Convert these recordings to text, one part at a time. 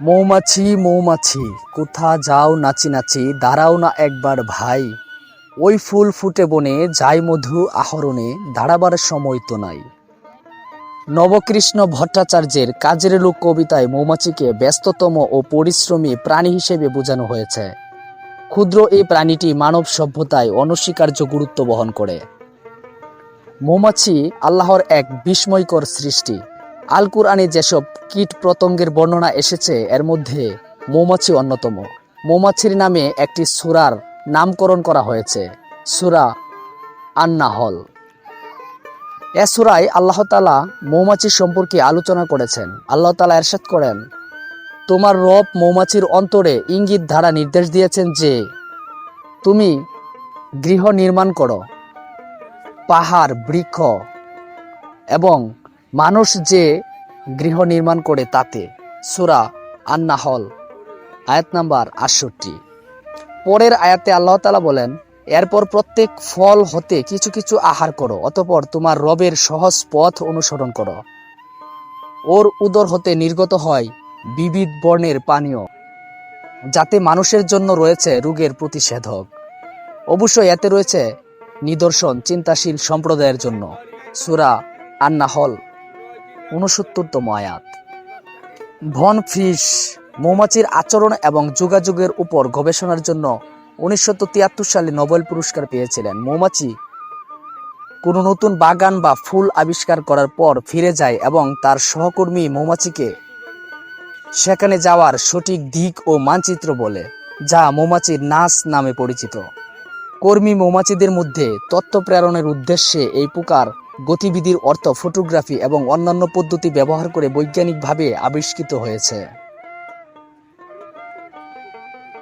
মৌমাছি মৌমাছি, কোথা যাও নাচি নাচি, দাঁড়াও না একবার ভাই। ওই ফুল ফুটে বনে যাই মধু আহরণে, দাঁড়াবার সময় তো নাই। নবকৃষ্ণ ভট্টাচার্যের কাজের লোক কবিতায় মৌমাছিকে ব্যস্ততম ও পরিশ্রমী প্রাণী হিসেবে বোঝানো হয়েছে। ক্ষুদ্র এই প্রাণীটি মানব সভ্যতায় অনস্বীকার্য গুরুত্ব বহন করে। মৌমাছি আল্লাহর এক বিস্ময়কর সৃষ্টি। আল কুরআনে যেসব কীট পতঙ্গের বর্ণনা এসেছে, এর মধ্যে মৌমাছি অন্যতম। মৌমাছির নামে একটি সুরার নামকরণ করা হয়েছে, সুরা আন্নাহল। এ সুরায় আল্লাহ তালা মৌমাছি সম্পর্কে আলোচনা করেছেন। আল্লাহ তালা এরশাদ করেন, তোমার রব মৌমাছির অন্তরে ইঙ্গিত ধারা নির্দেশ দিয়েছেন যে, তুমি গৃহ নির্মাণ করো, পাহাড়, বৃক্ষ এবং মানুষ যে গৃহ নির্মাণ করে তাতে, সুরা আন্নাহল, আয়াত নাম্বার আটষট্টি। পরের আয়াতে আল্লাহ তালা বলেন, এরপর প্রত্যেক ফল হতে কিছু কিছু আহার করো, অতপর তোমার রবের সহজ পথ অনুসরণ করো। ওর উদর হতে নির্গত হয় বিবিধ বর্ণের পানীয়, যাতে মানুষের জন্য রয়েছে রোগের প্রতিষেধক। অবশ্যই এতে রয়েছে নিদর্শন, চিন্তাশীল সম্প্রদায়ের জন্য। সুরা আন্নাহল উনসত্তরতম আয়াত। ভন ফিশ, মৌমাছির আচরণ এবং যোগাযোগের উপর গবেষণার জন্য উনিশশো তিয়াত্তর সালে নোবেল পুরস্কার পেয়েছিলেন। মৌমাছি কোনো নতুন বাগান বা ফুল আবিষ্কার করার পর ফিরে যায় এবং তার সহকর্মী মৌমাছিকে সেখানে যাওয়ার সঠিক দিক ও মানচিত্র বলে, যা মৌমাছির নাচ নামে পরিচিত। কর্মী মৌমাছিদের মধ্যে তথ্য প্রেরণের উদ্দেশ্যে এই প্রকার গতিবিধির অর্থ ফটোগ্রাফি এবং অন্যান্য পদ্ধতি ব্যবহার করে বৈজ্ঞানিকভাবে আবিষ্কৃত হয়েছে।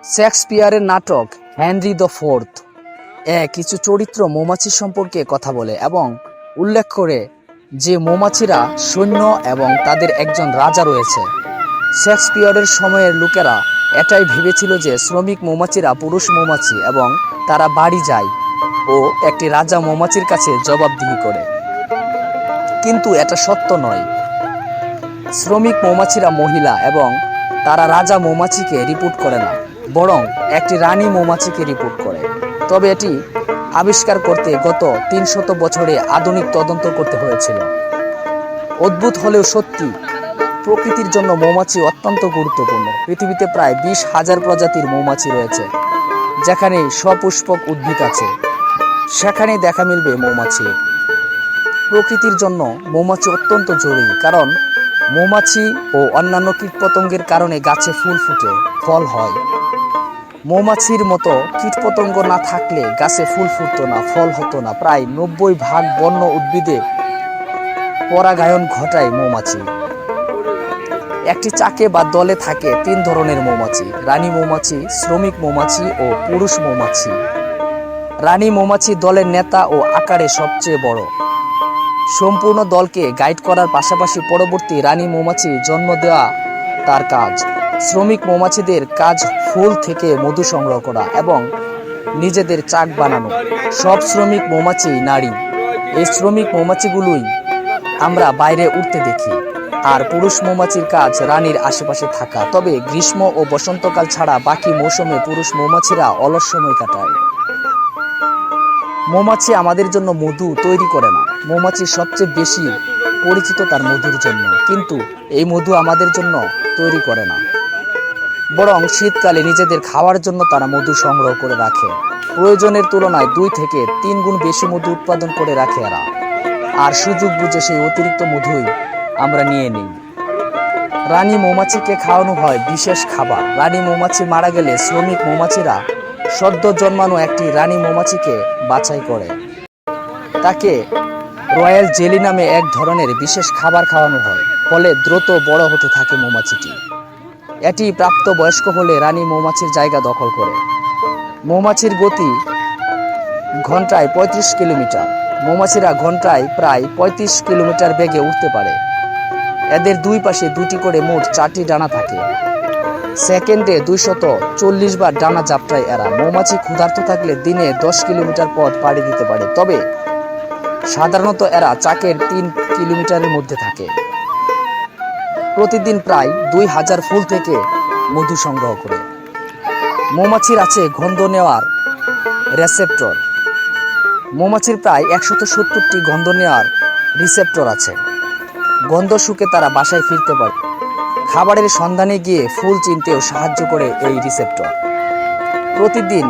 শেক্সপিয়ারের নাটক হেনরি দ্য ফোর্থ এ কিছু চরিত্র মৌমাছি সম্পর্কে কথা বলে এবং উল্লেখ করে যে মৌমাছিরা সৈন্য এবং তাদের একজন রাজা রয়েছে। শেক্সপিয়ারের সময়ের লোকেরা এটাই ভেবেছিল যে শ্রমিক মৌমাছিরা পুরুষ মৌমাছি এবং তারা বাড়ি যায় ও একটি রাজা মৌমাছির কাছে জবাবদিহি করে। কিন্তু এটা সত্য নয়। শ্রমিক মৌমাছিরা মহিলা এবং তারা রাজা মৌমাছিকে রিপোর্ট করে না, বরং একটি রানী মৌমাছিকে রিপোর্ট করে। তবে এটি আবিষ্কার করতে গত তিনশত বছরে আধুনিক তদন্ত করতে হয়েছিল। অদ্ভুত হলেও সত্যি, প্রকৃতির জন্য মৌমাছি অত্যন্ত গুরুত্বপূর্ণ। পৃথিবীতে প্রায় বিশ হাজার প্রজাতির মৌমাছি রয়েছে, যেখানে সপুষ্পক উদ্ভিদ আছে। সেখানেই দেখা মিলবে মৌমাছি। প্রকৃতির জন্য মৌমাছি অত্যন্ত জরুরি, কারণ মৌমাছি ও অন্যান্য কীটপতঙ্গের কারণে গাছে ফুল ফুটে, ফল হয়। মৌমাছির মতো কীটপতঙ্গ না থাকলে গাছে ফুল ফুটতো না, ফল হতো না। প্রায় নব্বই ভাগ বন্য উদ্ভিদে পরাগায়ন ঘটায় মৌমাছি। একটি চাকে বা দলে থাকে তিন ধরনের মৌমাছি, রানী মৌমাছি, শ্রমিক মৌমাছি ও পুরুষ মৌমাছি। রানী মৌমাছি দলের নেতা ও আকারে সবচেয়ে বড়। সম্পূর্ণ দলকে গাইড করার পাশাপাশি পরবর্তী রানী মৌমাছি জন্ম দেওয়া তার কাজ। শ্রমিক মৌমাছিদের কাজ ফুল থেকে মধু সংগ্রহ করা এবং নিজেদের চাক বানানো। সব শ্রমিক মৌমাছি নারী। এই শ্রমিক মৌমাছিগুলোই আমরা বাইরে উঠতে দেখি। আর পুরুষ মৌমাছির কাজ রানীর আশেপাশে থাকা। তবে গ্রীষ্ম ও বসন্তকাল ছাড়া বাকি মৌসুমে পুরুষ মৌমাছিরা অলস সময় কাটায়। মৌমাছি আমাদের জন্য মধু তৈরি করে না। মৌমাছি সবচেয়ে বেশি পরিচিত তার মধুর জন্য। কিন্তু এই মধু আমাদের জন্য তৈরি করে না। বরং শীতকালে নিজেদের খাওয়ার জন্য তারা মধু সংগ্রহ করে রাখে। প্রয়োজনের তুলনায় দুই থেকে তিন গুণ বেশি মধু উৎপাদন করে রাখে এরা। আর সুযোগ বুঝে সেই অতিরিক্ত মধুই আমরা নিয়ে নিই। রানী মৌমাছিকে খাওয়ানো হয় বিশেষ খাবার। রানী মৌমাছি মারা গেলে শ্রমিক মৌমাছিরা সদ্য জন্মানো একটি রানী মৌমাছিকে বাছাই করে। তাকে রয়্যাল জেলি নামে এক ধরনের বিশেষ খাবার খাওয়ানো হয়, ফলে দ্রুত বড় হতে থাকে মৌমাছিটি। এটি প্রাপ্ত বয়স্ক হলে রানী মৌমাছির জায়গা দখল করে। মৌমাছির গতি ঘন্টায় পঁয়ত্রিশ কিলোমিটার, মৌমাছিরা ঘন্টায় প্রায় পঁয়ত্রিশ কিলোমিটার বেগে উঠতে পারে। এদের দুই পাশে দুটি করে মোট চারটি ডানা থাকে। সেকেন্ডে দুইশত চল্লিশ বার ডানা জাপটায় এরা। মৌমাছি ক্ষুধার্ত থাকলে দিনে দশ কিলোমিটার পথ পাড়ি দিতে পারে। তবে সাধারণত এরা চাকের তিন কিলোমিটারের মধ্যে থাকে। প্রতিদিন প্রায় দুই হাজার ফুল থেকে মধু সংগ্রহ করে। মৌমাছির আছে গন্ধ নেওয়ার রেসেপ্টর। মৌমাছির প্রায় একশত সত্তরটি গন্ধ নেওয়ার রিসেপ্টর আছে। গন্ধ শুকে তারা বাসায় ফিরতে পারে। খাবারের সন্ধানে গিয়ে ফুল চিনতেও সাহায্য করে এই রিসেপ্টর। প্রতিদিন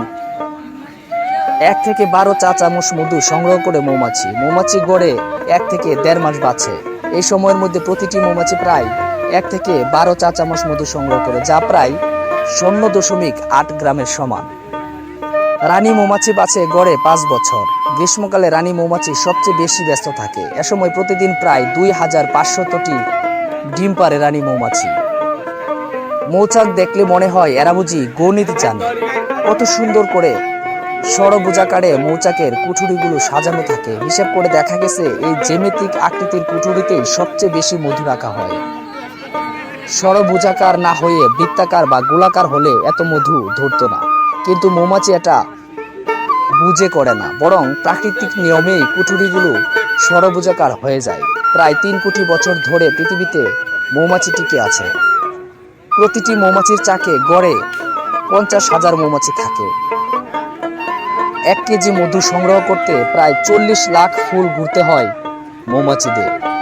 এক থেকে বারো চা চামচ মধু সংগ্রহ করে মৌমাছি। মৌমাছি গড়ে এক থেকে দেড় মাস বাঁচে। এই সময়ের মধ্যে প্রতিটি মৌমাছি প্রায় এক থেকে বারো চা চামচ মধু সংগ্রহ করে, যা প্রায় শূন্য দশমিক আট গ্রামের সমান। রানী মৌমাছি বাঁচে গড়ে পাঁচ বছর। গ্রীষ্মকালে রানী মৌমাছি সবচেয়ে বেশি ব্যস্ত থাকে। এ সময় প্রতিদিন প্রায় দুই হাজার পাঁচশতটি ডিম পারে রানী মৌমাছি। মৌচাক দেখলে মনে হয় এরা বুঝি গণিত জানে কত সুন্দর করে ষড়ভুজাকারে মৌচাকের কুঠুরিগুলো সাজানো থাকে। হিসাব করে দেখা গেছে, এই জ্যামিতিক আকৃতির কুঠুরিতেই সবচেয়ে বেশি মধু রাখা হয়। ষড়ভুজাকার না হয়ে বৃত্তাকার বা গোলাকার হলে এত মধু ধরতো না। কিন্তু মৌমাছি এটা বুঝে করে না, বরং প্রাকৃতিক নিয়মেই কুঠুরিগুলো ষড়ভুজাকার হয়ে যায়। প্রায় তিন কোটি বছর ধরে পৃথিবীতে মৌমাছি টিকে আছে। প্রতিটি মৌমাছির চাকে গড়ে পঞ্চাশ হাজার মৌমাছি থাকে। এক কেজি মধু সংগ্রহ করতে প্রায় চল্লিশ লাখ ফুল ঘুরতে হয় মৌমাছিদের।